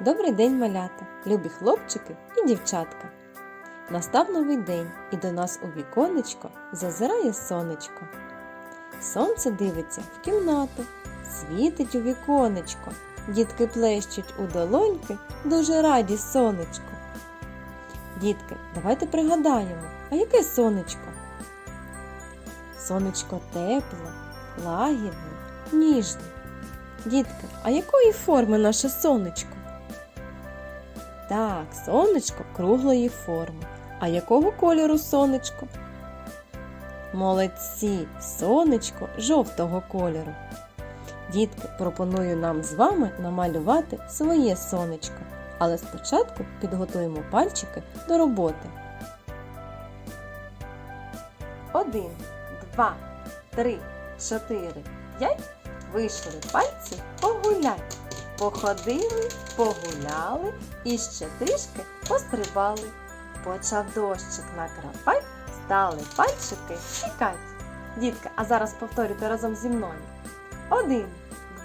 Добрий день, малята, любі хлопчики і дівчатка. Настав новий день і до нас у віконечко зазирає сонечко. Сонце дивиться в кімнату, світить у віконечко. Дітки плещуть у долоньки, дуже раді сонечку. Дітки, давайте пригадаємо, а яке сонечко? Сонечко тепле, лагідне, ніжне. Дітки, а якої форми наше сонечко? Так, сонечко круглої форми. А якого кольору сонечко? Молодці, сонечко жовтого кольору. Дітки, пропоную нам з вами намалювати своє сонечко. Але спочатку підготуємо пальчики до роботи. Один, два, три, чотири, п'ять. Вийшли пальці погулять. Походили, погуляли і ще трішки пострибали. Почав дощик накрапать, стали пальчики тікать. Дітка, а зараз повторюйте разом зі мною. Один,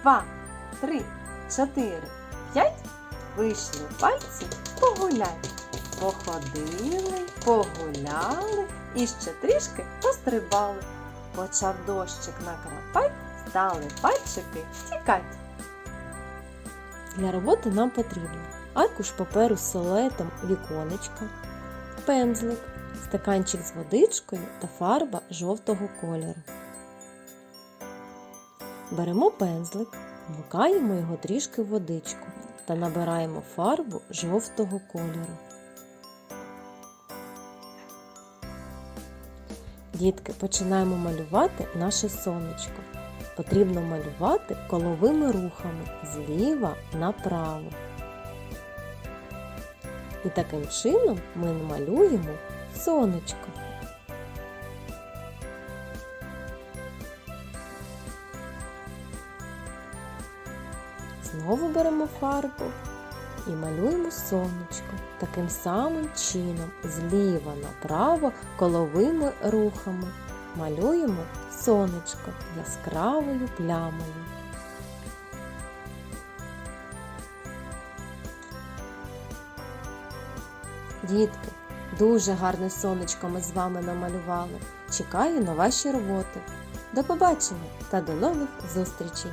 два, три, чотири, п'ять. Вийшли пальці погулять. Походили, погуляли і ще трішки пострибали. Почав дощик накрапать, стали пальчики тікать. Для роботи нам потрібно аркуш паперу з силуетом віконечка, пензлик, стаканчик з водичкою та фарба жовтого кольору. Беремо пензлик, вмикаємо його трішки в водичку та набираємо фарбу жовтого кольору. Дітки, починаємо малювати наше сонечко. Потрібно малювати коловими рухами зліва направо. І таким чином ми малюємо сонечко. Знову беремо фарбу і малюємо сонечко. Таким самим чином зліва направо коловими рухами малюємо сонечко яскравою плямою. Дітки, дуже гарне сонечко ми з вами намалювали. Чекаю на ваші роботи. До побачення та до нових зустрічей!